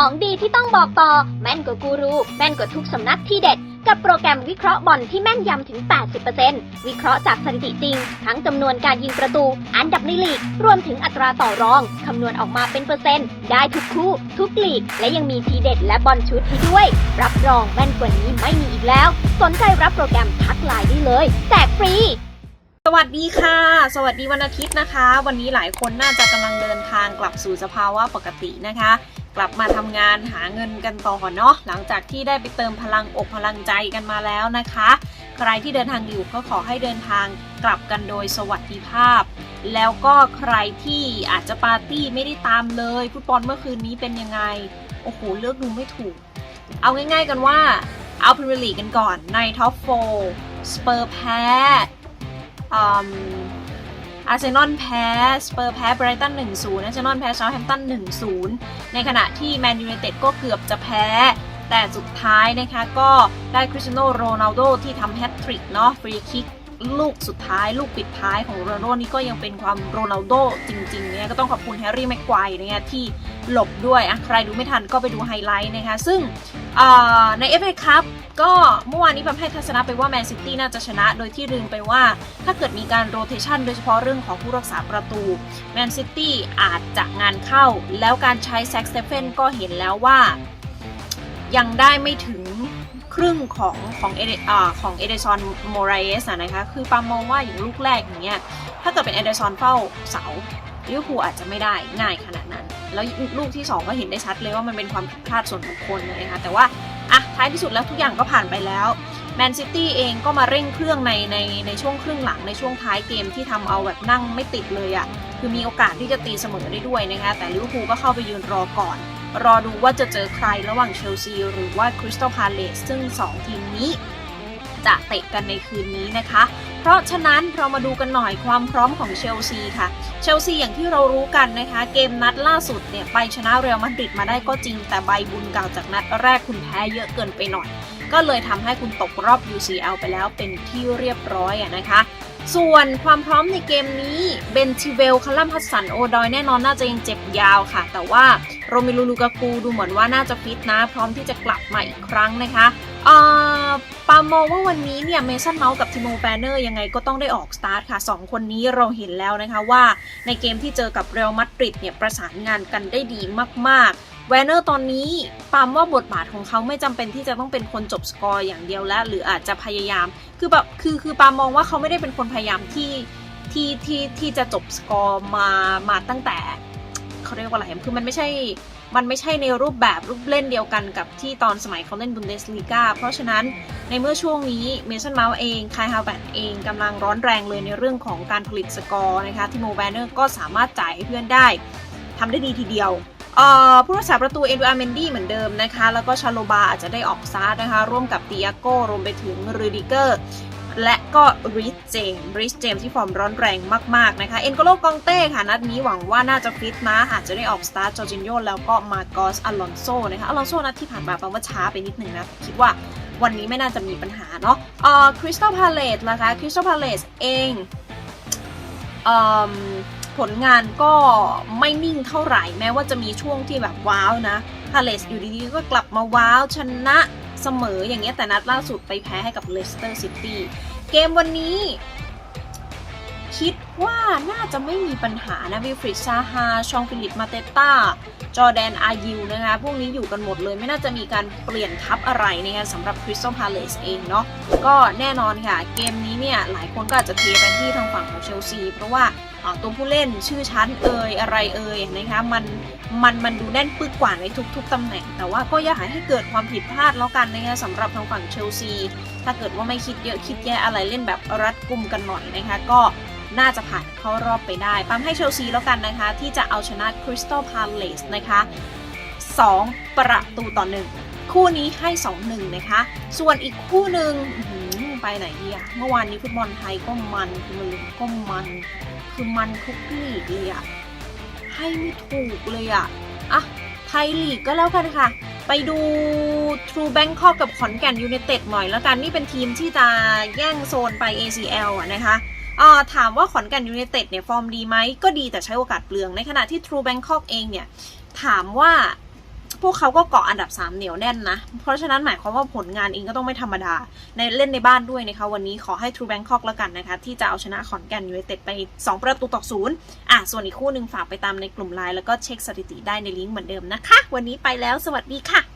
ของดีที่ต้องบอกต่อ แม่นกว่ากูรู แม่นกว่าทุกสำนักที่เด็ด กับโปรแกรมวิเคราะห์บอลที่แม่นยำถึง 80%วิเคราะห์จากสถิติจริง ทั้งจำนวนการยิงประตู อันดับในลีก รวมถึงอัตราต่อรอง คำนวณออกมาเป็นเปอร์เซ็นต์ ได้ทุกคู่ ทุกลีก และยังมีทีเด็ดและบอลชุดให้ด้วย รับรองแม่นกว่านี้ไม่มีอีกแล้ว สนใจรับโปรแกรมทักไลน์ได้เลย แจกฟรีสวัสดีค่ะ สวัสดีวันอาทิตย์นะคะ วันนี้หลายคนน่าจะกำลังเดินทางกลับสู่สภาวะปกตินะคะ กลับมาทำงานหาเงินกันต่อเนาะหลังจากที่ได้ไปเติมพลังอกพลังใจกันมาแล้วนะคะ ใครที่เดินทางอยู่ก็ขอให้เดินทางกลับกันโดยสวัสดิภาพ แล้วก็ใครที่อาจจะปาร์ตี้ไม่ได้ตามเลยฟุตบอลเมื่อคืนนี้เป็นยังไงโอ้โหเลือกดูไม่ถูก เอาง่าย ๆกันว่าเอาพรีเมียร์ลีกกันก่อนในท็อปโฟสเปอร์แพ้ อาร์เซนอลแพ้สเปอร์แพ้ไบรตัน1-0อาร์เซนอลแพ้เซาท์แฮมป์ตัน1-0 ในขณะที่แมนยูไนเต็ดก็เกือบจะแพ้ แต่สุดท้ายนะคะก็ได้คริสเตียโนโรนัลโดที่ทำแฮตทริกเนาะฟรีคิกลูกสุดท้ายลูกปิดท้ายของโรนัลโดนี่ก็ยังเป็นความโรนัลโดจริงๆเนี่ยก็ต้องขอบคุณแฮร์รี่แม็กไกวร์เนี่ยที่ หลบด้วยอะใครดูไม่ทันก็ไปดูไฮไลท์นะคะ ซึ่งอ่าใน FA Cup ก็เมื่อวานนี้ผมให้ทัศนะไปว่าแมนซิตี้น่าจะชนะ โดยที่ลืมไปว่าถ้าเกิดมีการโรเทชันโดยเฉพาะเรื่องของผู้รักษาประตูแมนซิตี้อาจจะงานเข้า แล้วการใช้แซ็กสเตเฟนก็เห็นแล้วว่า ยังได้ไม่ถึงครึ่งของของเอเดอของเอเดซอนโมไรเอสนะคะ คือปามมองว่าอย่างลูกแรกอย่างเงี้ยถ้าเกิดเป็นเอเดซอนเฝ้าเสาลิเวอร์พูลอาจจะไม่ได้ง่ายขนาดนั้น แล้วลูกที่ 2 ก็เห็นได้ชัดเลยว่ามันเป็นความผิดพลาดส่วนบุคคลเลยนะคะแต่ว่าอะท้ายที่สุดแล้วทุกอย่างก็ผ่านไปแล้วแมนซิตี้เองก็มาเร่งเครื่องในในในช่วงครึ่งหลังในช่วงท้ายเกมที่ทำเอาแบบนั่งไม่ติดเลยอะ่ะคือมีโอกาสที่จะตีเสมอได้ด้วยนะคะแต่ลิเวอร์พูลก็เข้าไปยืนรอก่อน รอดูว่าจะเจอใครระหว่างเชลซีหรือว่าคริสตัลพาเลสซึ่ง 2 ทีมนี้ จะเตะกันในคืนนี้นะคะ เพราะฉะนั้นเรามาดูกันหน่อยความพร้อมของเชลซีค่ะ เชลซีอย่างที่เรารู้กันนะคะ เกมนัดล่าสุดเนี่ยไปชนะเรอัลมาดริดมาได้ก็จริง แต่ใบบุญเก่าจากนัดแรกคุณแพ้เยอะเกินไปหน่อย ก็เลยทำให้คุณตกรอบ UCL ไปแล้วเป็นที่เรียบร้อยอะนะคะส่วนความพร้อมในเกมนี้เบนชิเวลคาลัมพัสสันโอดอยแน่นอนน่าจะยังเจ็บยาวค่ะ แต่ว่าโรมิลูลูกากูดูเหมือนว่าน่าจะฟิตนะ พร้อมที่จะกลับมาอีกครั้งนะคะ เอ่อปามองว่าวันนี้เนี่ยเมสันเมาส์กับทิโมแฟนเนอร์ยังไงก็ต้องได้ออกสตาร์ทค่ะ 2 คนนี้เราเห็นแล้วนะคะว่าในเกมที่เจอกับเรอัลมาดริดเนี่ยประสานงานกันได้ดีมากๆ แวนเนอร์ตอนนี้ปามว่าบทบาทของเขาไม่จำเป็นที่จะต้องเป็นคนจบสกอร์อย่างเดียวแล้ว หรืออาจจะพยายาม คือแบบคือคือปามองว่าเขาไม่ได้เป็นคนพยายามที่ที่ที่ที่จะจบสกอร์มามาตั้งแต่เขาเรียกว่าอะไรคือมันไม่ใช่ มันไม่ใช่ในรูปแบบรูปเล่นเดียวกันกับที่ตอนสมัยเขาเล่นบุนเดสลีกาเพราะฉะนั้นในเมื่อช่วงนี้เมสันเมาส์เองคายฮาวแบตเองกำลังร้อนแรงเลยในเรื่องของการผลิตสกอร์นะคะทิโมแวนเนอร์ก็สามารถจ่ายให้เพื่อนได้ทำได้ดีทีเดียวผู้รักษาประตูเอ็นดูอาร์เมนดี้เหมือนเดิมนะคะ แล้วก็ชาโลบาอาจจะได้ออกซาร์นะคะ ร่วมกับติอาโก้รวมไปถึงรูดิเกอร์ และก็ริสเจมริสเจมที่ฟอร์มร้อนแรงมาก ๆ นะคะ เอ็นโกโลกองเต้ค่ะ นัดนี้หวังว่าน่าจะฟิตนะ อาจจะได้ออกสตาร์ทจอร์จินโยแล้วก็มาโกสอลอนโซนะคะอลอนโซนัดที่ผ่านมาแปลว่าช้าไปนิดนึงนะ คิดว่าวันนี้ไม่น่าจะมีปัญหาเนาะเอ่อคริสตัลพาเลสนะคะคริสตัลพาเลสเองเอ่อผลงานก็ไม่นิ่งเท่าไหร่แม้ว่าจะมีช่วงที่แบบว้าวนะพาเลสอยู่ดีๆก็กลับมาว้าวชนะ เสมออย่างเงี้ยแต่นัดล่าสุดไปแพ้ให้กับเลสเตอร์ซิตี้เกมวันนี้คิดว่าน่าจะไม่มีปัญหานะวิฟริดซาฮา ชองฟิลิป มาเตต้า จอแดน อายิวนะคะ พวกนี้อยู่กันหมดเลยไม่น่าจะมีการเปลี่ยนทัพอะไรนะคะสำหรับคริสตัลพาเลสเองเนาะ ก็แน่นอนค่ะ เกมนี้เนี่ย หลายคนก็อาจจะเทไปที่ทางฝั่งของเชลซี เพราะว่าอ่าตัวผู้เล่นชื่อชั้นเอ่ยอะไรเอ่ยนะคะมัน มันมันดูแน่นปึกกว่าในทุก ๆตำแหน่ง แต่ว่าก็อย่าให้เกิดความผิดพลาดแล้วกันนะคะสำหรับทางฝั่งเชลซี ถ้าเกิดว่าไม่คิดเยอะคิดแย่อะไรเล่นแบบรัดกุมกันหน่อยนะคะก็น่าจะผ่านเข้ารอบไปได้ปั๊มให้เชลซีแล้วกันนะคะ ที่จะเอาชนะคริสตัลพาเลสนะคะ 2 ประตูต่อหนึ่งคู่นี้ให้ 2-1 นะคะ ส่วนอีกคู่หนึ่งไปไหนดีอะเมื่อวานนี้ฟุตบอลไทยก็มันคือมันก็มัน คือมันทุกลีกเลยอะ ให้ไม่ถูกเลยอะอะไทยลีกก็แล้วกันค่ะ ไปดู True Bangkok กับขอนแก่นยูเนเต็ดหน่อยแล้วกันนี่เป็นทีมที่จะแย่งโซนไป ACL อะนะคะอ่าถามว่าขอนแก่นยูเนเต็ดเนี่ยฟอร์มดีไหมก็ดีแต่ใช้โอกาสเปลืองในขณะที่ True Bangkok เองเนี่ยถามว่า พวกเขาก็เกาะอันดับ 3 เหนียวแน่นนะ เพราะฉะนั้นหมายความว่าผลงานเองก็ต้องไม่ธรรมดา ในเล่นในบ้านด้วยนะคะ วันนี้ขอให้ทรูแบงคอกแล้วกันนะคะ ที่จะเอาชนะขอนแก่นยูไนเต็ดไป 2 ประตูต่อศูนย์อะ ส่วนอีกคู่หนึ่งฝากไปตามในกลุ่มไลน์แล้วก็เช็คสถิติได้ในลิงก์เหมือนเดิมนะคะ วันนี้ไปแล้วสวัสดีค่ะ